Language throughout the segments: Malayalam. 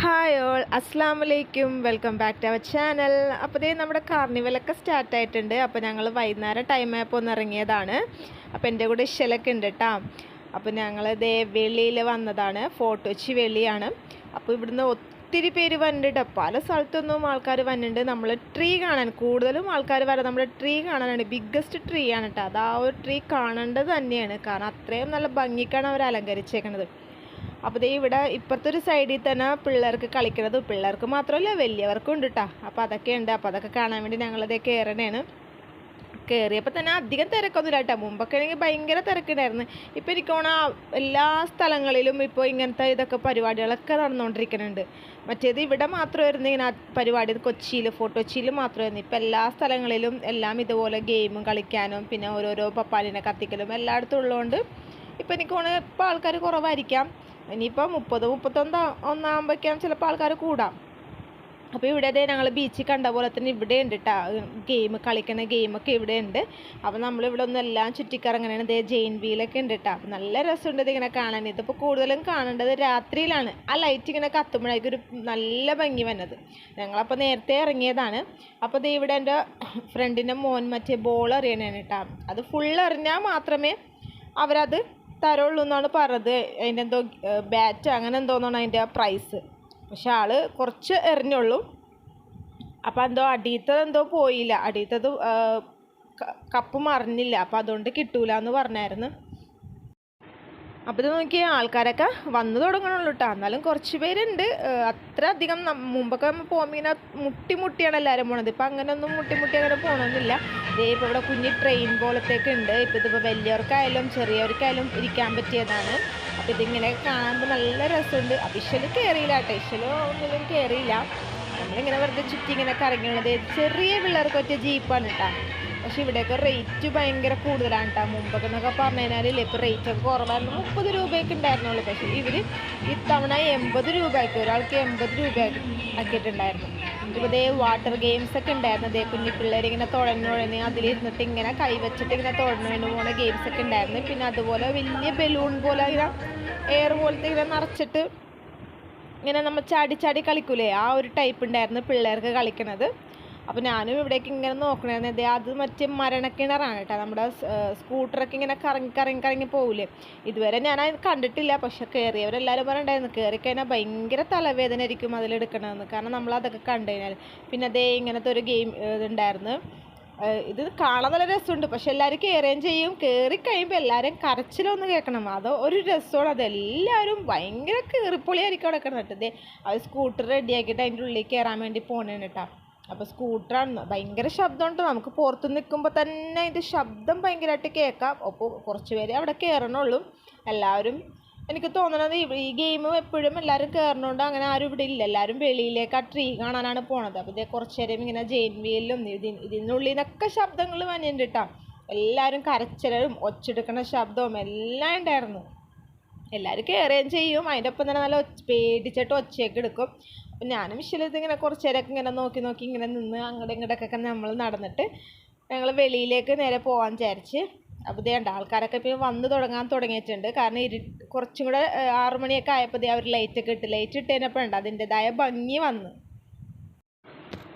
ഹായ് ഓൾ അസ്സാം വലൈക്കും welcome back to our channel അപ്പോൾ ഇതേ നമ്മുടെ കാർണിവലൊക്കെ സ്റ്റാർട്ട് ആയിട്ടുണ്ട്. അപ്പോൾ ഞങ്ങൾ വൈകുന്നേരം ടൈം ആയപ്പോൾ ഒന്ന് ഇറങ്ങിയതാണ്. അപ്പോൾ എന്റെ കൂടെ ഇഷലൊക്കെ ഉണ്ട് കേട്ടോ അപ്പോൾ ഞങ്ങൾ ഇതേ വെളിയിൽ വന്നതാണ്. ഫോട്ടോച്ചി വെളിയാണ്. അപ്പോൾ ഇവിടുന്ന് ഒത്തിരി പേര് വന്നിട്ട് പല സ്ഥലത്തൊന്നും ആൾക്കാർ വന്നിട്ടുണ്ട്. നമ്മൾ ട്രീ കാണാൻ കൂടുതലും ആൾക്കാർ വരാൻ നമ്മൾ ട്രീ കാണാനാണ്. ബിഗ്ഗസ്റ്റ് ട്രീ ആണ് കേട്ടോ അത് ആ ഒരു ട്രീ കാണേണ്ടത് തന്നെയാണ്. കാരണം അത്രയും നല്ല ഭംഗിക്കാണ് അവർ അലങ്കരിച്ചേക്കണത്. അപ്പോൾ ദേ ഇവിടെ ഇപ്പുറത്തെ ഒരു സൈഡിൽ തന്നെ പിള്ളേർക്ക് കളിക്കുന്നത് പിള്ളേർക്ക് മാത്രമല്ല വലിയവർക്കും ഉണ്ട് കേട്ടോ അപ്പോൾ അതൊക്കെ ഉണ്ട്. അപ്പോൾ അതൊക്കെ കാണാൻ വേണ്ടി ഞങ്ങളതേ കയറണേണ് കയറിയപ്പോൾ തന്നെ അധികം തിരക്കൊന്നുമില്ല കേട്ടോ മുമ്പൊക്കെ ആണെങ്കിൽ ഭയങ്കര തിരക്കുണ്ടായിരുന്നു. ഇപ്പോൾ എനിക്ക് തോന്നുന്നു എല്ലാ സ്ഥലങ്ങളിലും ഇപ്പോൾ ഇങ്ങനത്തെ ഇതൊക്കെ പരിപാടികളൊക്കെ നടന്നുകൊണ്ടിരിക്കുന്നുണ്ട്. മറ്റേത് ഇവിടെ മാത്രമായിരുന്നു ഇങ്ങനെ പരിപാടി. കൊച്ചിയിൽ ഫോട്ടോച്ചിയിൽ മാത്രമായിരുന്നു. ഇപ്പോൾ എല്ലാ സ്ഥലങ്ങളിലും എല്ലാം ഇതുപോലെ ഗെയിമും കളിക്കാനും പിന്നെ ഓരോരോ പപ്പാലിനെ കത്തിക്കലും എല്ലായിടത്തും ഉള്ളതുകൊണ്ട് ഇപ്പോൾ എനിക്ക് തോന്നുന്നു ഇപ്പോൾ ആൾക്കാർ കുറവായിരിക്കാം. ഇനിയിപ്പോൾ മുപ്പത് മുപ്പത്തൊന്ന് ഒന്നാകുമ്പോഴേക്കാണ് ചിലപ്പോൾ ആൾക്കാർ കൂടാം. അപ്പോൾ ഇവിടെ ദേ ഞങ്ങൾ ബീച്ചിൽ കണ്ട പോലെ തന്നെ ഇവിടെ ഉണ്ട് കേട്ടോ ഗെയിം കളിക്കുന്ന ഗെയിമൊക്കെ ഇവിടെ ഉണ്ട്. അപ്പോൾ നമ്മളിവിടെ ഒന്നും എല്ലാം ചുറ്റിക്കറങ്ങനെയാണ് ദേ ജെയിൻ വീലൊക്കെ ഉണ്ട് കേട്ടോ നല്ല രസമുണ്ട് ഇതിങ്ങനെ കാണാൻ. ഇതിപ്പോൾ കൂടുതലും കാണേണ്ടത് രാത്രിയിലാണ്. ആ ലൈറ്റ് ഇങ്ങനെ കത്തുമ്പോഴേക്കും ഒരു നല്ല ഭംഗി വന്നത്. ഞങ്ങളപ്പോൾ നേരത്തെ ഇറങ്ങിയതാണ്. അപ്പോൾ ഇത് ഇവിടെ എന്റെ ഫ്രണ്ടിന്റെ മോൻ മറ്റേ ബോൾ എറിയണേണ് കേട്ടോ അത് ഫുൾ എറിഞ്ഞാൽ മാത്രമേ അവരത് തരുള്ളൂ എന്നാണ് പറഞ്ഞത്. അതിന്റെ എന്തോ ബാറ്റ് അങ്ങനെ എന്തോന്നാണ് അതിന്റെ പ്രൈസ് പക്ഷെ ആൾ കുറച്ച് എറിഞ്ഞുള്ളൂ. അപ്പം എന്തോ അടിയത്തത് എന്തോ പോയില്ല. അടിയത്തത് കപ്പ് മറിഞ്ഞില്ല. അപ്പം അതുകൊണ്ട് കിട്ടൂല എന്ന് പറഞ്ഞായിരുന്നു. അപ്പോൾ ഇത് നോക്കി ആൾക്കാരൊക്കെ വന്നു തുടങ്ങണുള്ളൂ കേട്ടോ എന്നാലും കുറച്ച് പേരുണ്ട്. അത്ര അധികം മുമ്പൊക്കെ പോകുമ്പോൾ ഇങ്ങനെ മുട്ടി മുട്ടിയാണ് എല്ലാവരും പോണത്. ഇപ്പം അങ്ങനെയൊന്നും മുട്ടി മുട്ടി അങ്ങനെ പോകണമെന്നില്ല ഇതേ ഇപ്പോൾ ഇവിടെ കുഞ്ഞി ട്രെയിൻ പോലത്തേക്ക് ഉണ്ട്. ഇപ്പോൾ ഇതിപ്പോൾ വലിയവർക്കായാലും ചെറിയവർക്കായാലും ഇരിക്കാൻ പറ്റിയതാണ്. അപ്പോൾ ഇതിങ്ങനെ കാണുമ്പോൾ നല്ല രസമുണ്ട്. അപ്പോൾ ഇഷൽ കയറിയില്ല കേട്ടോ ഇഷൽ ഒന്നിലും കയറിയില്ല നമ്മളിങ്ങനെ വെറുതെ ചുറ്റി ഇങ്ങനെ കറങ്ങിയുള്ളത് ചെറിയ പിള്ളേർക്ക് പറ്റിയ ജീപ്പാണ് കേട്ടോ പക്ഷെ ഇവിടെയൊക്കെ റേറ്റ് ഭയങ്കര കൂടുതലാണ് കേട്ടോ മുമ്പൊക്കെ എന്നൊക്കെ പറഞ്ഞു ഇപ്പോൾ റേറ്റ് ഒക്കെ കുറവായിരുന്നു. മുപ്പത് രൂപയൊക്കെ ഉണ്ടായിരുന്നുള്ളൂ. പക്ഷേ ഇവർ ഇത്തവണ എൺപത് രൂപയ്ക്ക് ഒരാൾക്ക് എൺപത് രൂപ ആക്കിയിട്ടുണ്ടായിരുന്നു. ഇതേ വാട്ടർ ഗെയിംസ് ഒക്കെ ഉണ്ടായിരുന്നു. അതേ കുഞ്ഞു പിള്ളേർ ഇങ്ങനെ തുഴഞ്ഞുഴഞ്ഞ് അതിലിരുന്നിട്ട് ഇങ്ങനെ കൈവച്ചിട്ട് ഇങ്ങനെ തുഴഞ്ഞു പോകുന്ന ഗെയിംസ് ഒക്കെ ഉണ്ടായിരുന്നു. പിന്നെ അതുപോലെ വലിയ ബലൂൺ പോലെ ഇങ്ങനെ എയർ പോലത്തെ ഇങ്ങനെ നിറച്ചിട്ട് ഇങ്ങനെ നമ്മൾ ചാടി ചാടി കളിക്കൂലേ? ആ ഒരു ടൈപ്പ് ഉണ്ടായിരുന്നു പിള്ളേർക്ക് കളിക്കണത്. അപ്പോൾ ഞാനും ഇവിടേക്ക് ഇങ്ങനെ നോക്കണേ അതെ അത് മറ്റേ മരണക്കിണറാണ് കേട്ടോ. നമ്മുടെ സ്കൂട്ടറൊക്കെ ഇങ്ങനെ കറങ്ങി കറങ്ങി കറങ്ങി പോകില്ലേ ഇതുവരെ ഞാൻ അത് കണ്ടിട്ടില്ല. പക്ഷെ കയറിയവരെല്ലാവരും പറഞ്ഞിട്ടുണ്ടായിരുന്നു കയറി കഴിഞ്ഞാൽ ഭയങ്കര തലവേദന ആയിരിക്കും അതിലെടുക്കണമെന്ന് കാരണം നമ്മൾ അതൊക്കെ കണ്ടു കഴിഞ്ഞാൽ. പിന്നെ അതേ ഇങ്ങനത്തെ ഒരു ഗെയിം ഇതുണ്ടായിരുന്നു. ഇത് കാണാൻ നല്ല രസമുണ്ട്. പക്ഷെ എല്ലാവരും കയറുകയും ചെയ്യും. കയറി കഴിയുമ്പോൾ എല്ലാവരും കരച്ചിലൊന്ന് കേൾക്കണം. അത് ഒരു രസമാണ്. അതെല്ലാവരും ഭയങ്കര കീറിപ്പൊളിയായിരിക്കും അവിടെ കിടന്നിട്ട്. അത് സ്കൂട്ടർ റെഡിയാക്കിയിട്ട് അതിന്റെ ഉള്ളിൽ കയറാൻ വേണ്ടി പോകണേണ് അപ്പോൾ സ്കൂട്ടറാണ്. ഭയങ്കര ശബ്ദമുണ്ട്. നമുക്ക് പുറത്ത് നിൽക്കുമ്പോൾ തന്നെ ഇതിന്റെ ശബ്ദം ഭയങ്കരമായിട്ട് കേൾക്കാം. അപ്പോൾ കുറച്ച് പേര് അവിടെ കയറണുള്ളൂ. എല്ലാവരും എനിക്ക് തോന്നണത് ഈ ഗെയിം എപ്പോഴും എല്ലാവരും കയറണോണ്ട് അങ്ങനെ ആരും ഇവിടെ ഇല്ല. എല്ലാവരും വെളിയിലേക്ക് ആ ട്രീ കാണാനാണ് പോണത്. അപ്പോൾ ഇതേ കുറച്ച് നേരം ഇങ്ങനെ ജെയിൻ വീലിലും ഇതിന് ഇതിനുള്ളിൽ നിന്നൊക്കെ ശബ്ദങ്ങൾ വന്നിട്ടുണ്ട് കേട്ടോ എല്ലാവരും കരച്ചിലും ഒച്ചെടുക്കണ ശബ്ദവും എല്ലാം ഉണ്ടായിരുന്നു. എല്ലാവരും കയറുകയും ചെയ്യും. അതിന്റെ ഒപ്പം തന്നെ നല്ല പേടിച്ചിട്ട് ഒച്ചയൊക്കെ എടുക്കും. അപ്പം ഞാനും വിഷയത്തിൽ ഇങ്ങനെ കുറച്ച് നേരമൊക്കെ ഇങ്ങനെ നോക്കി നോക്കി ഇങ്ങനെ നിന്ന് അങ്ങോട്ടും ഇങ്ങോട്ടൊക്കെ നമ്മൾ നടന്നിട്ട് ഞങ്ങൾ വെളിയിലേക്ക് നേരെ പോകാൻ വിചാരിച്ച്. അപ്പോൾ ഇതേണ്ട ആൾക്കാരൊക്കെ ഇപ്പോൾ വന്ന് തുടങ്ങാൻ തുടങ്ങിയിട്ടുണ്ട്. കാരണം ഇരു കുറച്ചും കൂടെ ആറുമണിയൊക്കെ ആയപ്പോൾ ഇതേ അവർ ലൈറ്റൊക്കെ ഇട്ട് ലൈറ്റ് ഇട്ടതിനപ്പോൾ ഉണ്ട് അതിന്റെതായ ഭംഗി വന്ന്.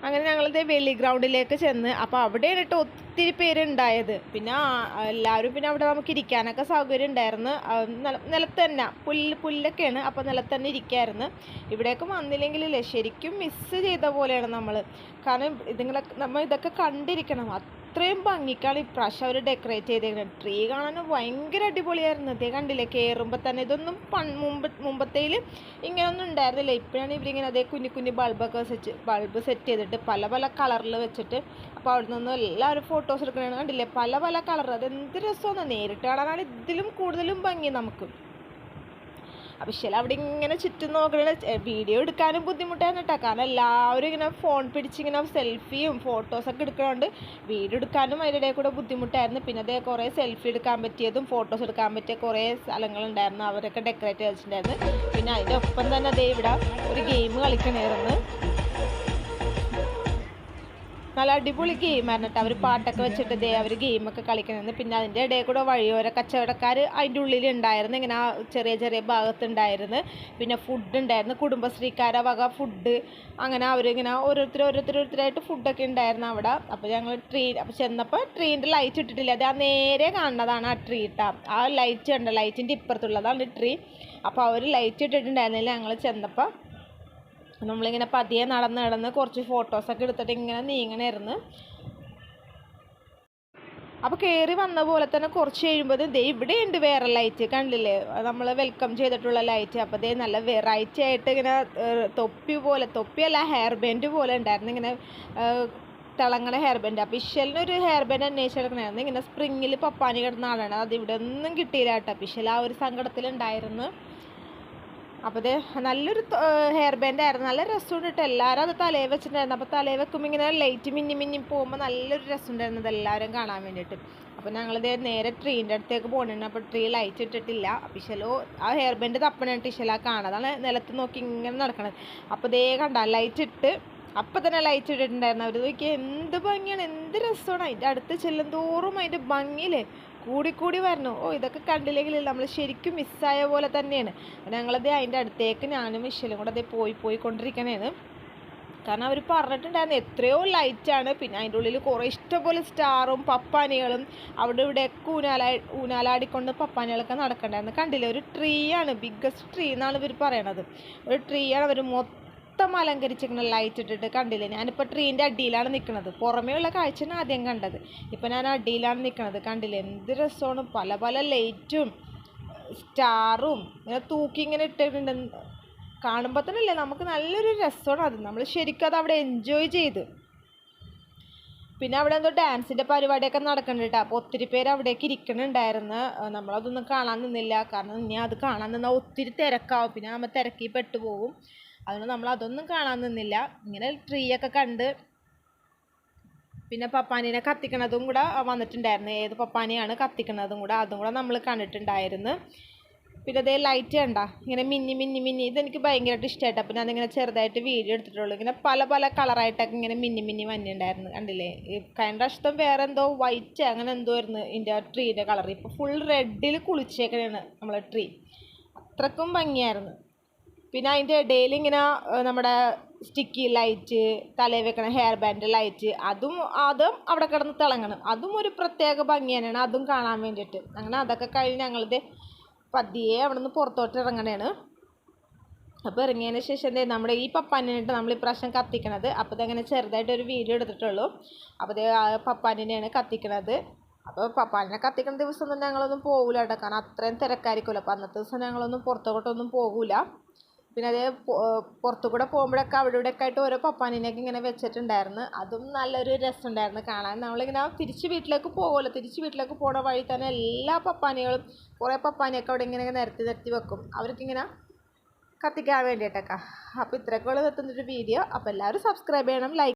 അങ്ങനെ ഞങ്ങളിത് വെള്ളി ഗ്രൗണ്ടിലേക്ക് ചെന്ന് അപ്പോൾ അവിടെയാണ് കേട്ടോ ഒത്തിരി പേരുണ്ടായത്. പിന്നെ എല്ലാവരും പിന്നെ അവിടെ നമുക്ക് ഇരിക്കാനൊക്കെ സൗകര്യം ഉണ്ടായിരുന്നു. നിലത്ത് തന്നെ പുല്ല് പുല്ലൊക്കെയാണ് അപ്പോൾ നിലത്ത് തന്നെ ഇരിക്കായിരുന്നു. ഇവിടേക്ക് വന്നില്ലെങ്കിലല്ലേ ശരിക്കും മിസ്സ് ചെയ്ത പോലെയാണ് നമ്മൾ കാരണം ഇതുങ്ങളൊക്കെ നമ്മൾ ഇതൊക്കെ കണ്ടിരിക്കണം. അത്രയും ഭംഗിക്കാണ് ഇപ്രാവശ്യം അവർ ഡെക്കറേറ്റ് ചെയ്തേക്കുന്നത് ട്രീ കാണാൻ ഭയങ്കര അടിപൊളിയായിരുന്നു. ഇതേ കണ്ടില്ലേ? കയറുമ്പോൾ തന്നെ ഇതൊന്നും പൺ മുമ്പ് മുമ്പത്തേൽ ഇങ്ങനെയൊന്നും ഉണ്ടായിരുന്നില്ല. ഇപ്പോഴാണ് ഇവരിങ്ങനെ അതേ കുഞ്ഞു കുഞ്ഞു ബൾബൊക്കെ വെച്ച് ബൾബ് സെറ്റ് ചെയ്തിട്ട് പല പല കളറിൽ വെച്ചിട്ട് അപ്പോൾ അവിടെ നിന്നും എല്ലാവരും ഫോട്ടോസ് എടുക്കണതാണ് കണ്ടില്ലേ? പല പല കളർ അത് എന്ത് രസമാണ് നേരിട്ട് കാണാനാണ് ഇതിലും കൂടുതലും ഭംഗി നമുക്ക്. അപ്പോൾ ശരി അവിടെ ഇങ്ങനെ ചുറ്റും നോക്കണ വീഡിയോ എടുക്കാനും ബുദ്ധിമുട്ടായിരുന്നു കേട്ടോ കാരണം എല്ലാവരും ഇങ്ങനെ ഫോൺ പിടിച്ചിങ്ങനെ സെൽഫിയും ഫോട്ടോസൊക്കെ എടുക്കണോണ്ട് വീഡിയോ എടുക്കാനും അതിന്റെ ഇടയിൽ കൂടെ ബുദ്ധിമുട്ടായിരുന്നു. പിന്നെ അതേ കുറേ സെൽഫി എടുക്കാൻ പറ്റിയതും ഫോട്ടോസ് എടുക്കാൻ പറ്റിയ കുറേ സ്ഥലങ്ങളുണ്ടായിരുന്നു. അവരൊക്കെ ഡെക്കറേറ്റ് ചെയ്തിട്ടുണ്ടായിരുന്നു. പിന്നെ അതിന്റെ ഒപ്പം തന്നെ അതേ ഇവിടെ ഒരു ഗെയിം കളിക്കണമായിരുന്നു നല്ല അടിപൊളി ഗെയിം കേട്ടോ അവർ പാട്ടൊക്കെ വെച്ചിട്ട് ദേ അവർ ഗെയിമൊക്കെ കളിക്കുന്നത്. പിന്നെ അതിന്റെ ഇടയിൽ കൂടെ വഴിയോര കച്ചവടക്കാർ അതിന്റെ ഉള്ളിൽ ഉണ്ടായിരുന്നു. ഇങ്ങനെ ആ ചെറിയ ചെറിയ ഭാഗത്തുണ്ടായിരുന്നു പിന്നെ ഫുഡ് ഉണ്ടായിരുന്നു. കുടുംബശ്രീക്കാരെ വക ഫുഡ് അങ്ങനെ അവരിങ്ങനെ ഓരോരുത്തർ ഓരോരുത്തർ ഓരോരുത്തരായിട്ട് ഫുഡൊക്കെ ഉണ്ടായിരുന്നു അവിടെ. അപ്പോൾ ഞങ്ങൾ ട്രീ അപ്പോൾ ചെന്നപ്പോൾ ട്രീന്റെ ലൈറ്റ് ഇട്ടിട്ടില്ല. അത് ആ നേരെ കാണുന്നതാണ് ആ ട്രീ ഇട്ടാ ആ ലൈറ്റ് ഉണ്ട് ലൈറ്റിന്റെ ഇപ്പുറത്തുള്ളതാണ് ട്രീ അപ്പോൾ അവർ ലൈറ്റ് ഇട്ടിട്ടുണ്ടായിരുന്നില്ല ഞങ്ങൾ ചെന്നപ്പോൾ നമ്മളിങ്ങനെ പതിയെ നടന്ന് നടന്ന് കുറച്ച് ഫോട്ടോസൊക്കെ എടുത്തിട്ട് ഇങ്ങനെ നീങ്ങണമായിരുന്നു അപ്പോൾ കയറി വന്ന പോലെ തന്നെ കുറച്ച് കഴിയുമ്പോൾ ദേ ഇവിടെ ഉണ്ട് വേറെ ലൈറ്റ് കണ്ടില്ലേ? നമ്മൾ വെൽക്കം ചെയ്തിട്ടുള്ള ലൈറ്റ് അപ്പോൾ ദേ നല്ല വെറൈറ്റി ആയിട്ട് ഇങ്ങനെ തൊപ്പി പോലെ തൊപ്പിയല്ല ഹെയർ ബാൻഡ് പോലെ ഉണ്ടായിരുന്നു. ഇങ്ങനെ തിളങ്ങണ ഹെയർ ബാൻഡ് അപ്പോൾ ഇഷലിനൊരു ഹെയർ ബാൻഡ് അന്വേഷിച്ചെടുക്കണമായിരുന്നു ഇങ്ങനെ സ്പ്രിങ്ങിൽ പപ്പാനി കിടന്ന ആളാണ്. അത് ഇവിടെ ഒന്നും കിട്ടിയില്ല കേട്ടോ. ആ ഒരു സങ്കടത്തിലുണ്ടായിരുന്നു. അപ്പോൾ ഇത് നല്ലൊരു ഹെയർ ബാൻഡ് ആയിരുന്നു. നല്ല രസമുണ്ട് കേട്ടോ എല്ലാവരും അത് തലയിൽ വെച്ചിട്ടുണ്ടായിരുന്നു. അപ്പോൾ തലയിൽ വെക്കുമ്പോൾ ഇങ്ങനെ ലൈറ്റ് മിന്നി മിന്നി പോകുമ്പോൾ നല്ലൊരു രസമുണ്ടായിരുന്നു എല്ലാവരും കാണാൻ വേണ്ടിയിട്ട്. അപ്പോൾ ഞങ്ങളിത് നേരെ ട്രീന്റെ അടുത്തേക്ക് പോകണുണ്ട് അപ്പോൾ ട്രീ ലൈറ്റ് ഇട്ടിട്ടില്ല. അപ്പോൾ ഇശലോ ആ ഹെയർ ബാൻഡ് തപ്പണിട്ട് ഇശല കാണാതാണ് നിലത്ത് നോക്കി ഇങ്ങനെ നടക്കണത്. അപ്പോൾ ഇതേ കണ്ട ലൈറ്റ് ഇട്ട് അപ്പം തന്നെ ലൈറ്റ് ഇട്ടിട്ടുണ്ടായിരുന്നു. അവർ നോക്കിയാൽ എന്ത് ഭംഗിയാണ് എന്ത് രസമാണ് അതിന്റെ അടുത്ത് ചെല്ലും തോറും അതിന്റെ ഭംഗിയില്ലേ? കൂടിക്കൂടി വരണം. ഓ ഇതൊക്കെ കണ്ടില്ലെങ്കിൽ നമ്മൾ ശരിക്കും മിസ്സായ പോലെ തന്നെയാണ്. ഞങ്ങളത് അതിന്റെ അടുത്തേക്ക് ഞാനും മിഷലും കൂടെ അതേ പോയി പോയി കൊണ്ടിരിക്കണേന്ന്. കാരണം അവർ പറഞ്ഞിട്ടുണ്ടായിരുന്നു എത്രയോ ലൈറ്റാണ് പിന്നെ അതിന്റെ ഉള്ളിൽ കുറേ ഇഷ്ടംപോലെ സ്റ്റാറും പപ്പാനികളും അവിടെ ഇവിടെയൊക്കെ ഊനാലാ ഊനാലാടിക്കൊണ്ട് പപ്പാനികളൊക്കെ നടക്കണ്ടായിരുന്നു. കണ്ടില്ലേ? ഒരു ട്രീ ആണ് ബിഗ്ഗസ്റ്റ് ട്രീ എന്നാണ് ഇവർ പറയണത്. ഒരു ട്രീ ആണ് അവർ മൊത്തം അലങ്കരിച്ചിരിക്കുന്ന ലൈറ്റ് ഇട്ടിട്ട് കണ്ടില്ലേ? ഞാനിപ്പോൾ ട്രീന്റെ അടിയിലാണ് നിൽക്കുന്നത് പുറമേയുള്ള കാഴ്ചയാണ് ആദ്യം കണ്ടത്. ഇപ്പോൾ ഞാൻ അടിയിലാണ് നിൽക്കുന്നത് കണ്ടില്ലേ? എന്ത് രസമാണ്. പല പല ലൈറ്റും സ്റ്റാറും ഇങ്ങനെ തൂക്കി ഇങ്ങനെ ഇട്ടിട്ടുണ്ട്. കാണുമ്പോൾ തന്നെ അല്ലേ നമുക്ക് നല്ലൊരു രസമാണ് അത്. നമ്മൾ ശരിക്കും അത് അവിടെ എൻജോയ് ചെയ്ത്. പിന്നെ അവിടെ എന്തോ ഡാൻസിന്റെ പരിപാടിയൊക്കെ നടക്കുന്നുണ്ട് അപ്പോൾ ഒത്തിരി പേര് അവിടേക്ക് ഇരിക്കണുണ്ടായിരുന്നു നമ്മളതൊന്നും കാണാൻ നിന്നില്ല. കാരണം ഇനി അത് കാണാൻ നിന്നാൽ ഒത്തിരി തിരക്കാവും. പിന്നെ നമ്മൾ തിരക്കി പെട്ടുപോകും അതുകൊണ്ട് നമ്മൾ അതൊന്നും കാണാൻ നിന്നില്ല. ഇങ്ങനെ ട്രീ ഒക്കെ കണ്ട് പിന്നെ പപ്പാനീനെ കത്തിക്കണതും കൂടെ വന്നിട്ടുണ്ടായിരുന്നു. ഏത് പപ്പാനിയാണ് കത്തിക്കണതും കൂടെ അതും കൂടെ നമ്മൾ കണ്ടിട്ടുണ്ടായിരുന്നു. പിന്നെ അതേ ലൈറ്റ് കണ്ട? ഇങ്ങനെ മിന്നി മിന്നി മിന്നി. ഇതെനിക്ക് ഭയങ്കരമായിട്ട് ഇഷ്ടമായിട്ട് അപ്പം ഞാനിങ്ങനെ ചെറുതായിട്ട് വീഡിയോ എടുത്തിട്ടുള്ളൂ. ഇങ്ങനെ പല പല കളറായിട്ടൊക്കെ ഇങ്ങനെ മിന്നി മിന്നി വന്നിട്ടുണ്ടായിരുന്നു. കണ്ടില്ലേ? കഴിഞ്ഞ പ്രാവശ്യത്തെ വേറെ എന്തോ വൈറ്റ് അങ്ങനെ എന്തോ ആയിരുന്നു ഇതിന്റെ ട്രീന്റെ കളർ ഇപ്പോൾ ഫുൾ റെഡിൽ കുളിച്ചേക്കണെയാണ് നമ്മളെ ട്രീ അത്രക്കും ഭംഗിയായിരുന്നു. പിന്നെ അതിന്റെ ഇടയിൽ ഇങ്ങനെ നമ്മുടെ സ്റ്റിക്കി ലൈറ്റ് തലയിൽ വെക്കണ ഹെയർ ബാൻഡ് ലൈറ്റ് അതും അതും അവിടെ കിടന്ന് തിളങ്ങണം. അതും ഒരു പ്രത്യേക ഭംഗി തന്നെയാണ്. അതും കാണാൻ വേണ്ടിയിട്ട്. അങ്ങനെ അതൊക്കെ കഴിഞ്ഞ് ഞങ്ങളിത് പതിയെ അവിടെ നിന്ന് പുറത്തോട്ട് ഇറങ്ങണേണ്. അപ്പോൾ ഇറങ്ങിയതിന് ശേഷം നമ്മുടെ ഈ പപ്പാനിനായിട്ട് നമ്മൾ ഇപ്രാവശ്യം കത്തിക്കണത്. അപ്പോൾ ഇതങ്ങനെ ചെറുതായിട്ട് ഒരു വീഡിയോ എടുത്തിട്ടുള്ളൂ. അപ്പോൾ ഇത് പപ്പാനിനെയാണ് കത്തിക്കണത്. അപ്പോൾ പപ്പാനിനെ കത്തിക്കുന്ന ദിവസം തന്നെ ഞങ്ങളൊന്നും പോകില്ല കേട്ടോ കാരണം അത്രയും തിരക്കായിരിക്കുമല്ലോ. അപ്പോൾ അന്നത്തെ ദിവസം ഞങ്ങളൊന്നും പുറത്തോട്ടൊന്നും പോകില്ല പിന്നെ അതേ പുറത്തു കൂടെ പോകുമ്പോഴൊക്കെ അവിടെ ഇവിടെയൊക്കെ ആയിട്ട് ഓരോ പപ്പാനിനെയൊക്കെ ഇങ്ങനെ വെച്ചിട്ടുണ്ടായിരുന്നു. അതും നല്ലൊരു രസമുണ്ടായിരുന്നു കാണാൻ. നമ്മളിങ്ങനെ തിരിച്ച് വീട്ടിലേക്ക് പോകുമല്ലോ തിരിച്ച് വീട്ടിലേക്ക് പോണ വഴി തന്നെ എല്ലാ പപ്പാനികളും കുറേ പപ്പാനിയൊക്കെ അവിടെ ഇങ്ങനെ നിരത്തി നിരത്തി വെക്കും. അവർക്കിങ്ങനെ കത്തിക്കാൻ വേണ്ടിയിട്ടൊക്കെ. അപ്പോൾ ഇത്രയൊക്കെ ഉള്ളത് എത്തുന്നൊരു വീഡിയോ. അപ്പോൾ എല്ലാവരും സബ്സ്ക്രൈബ് ചെയ്യണം ലൈക്ക്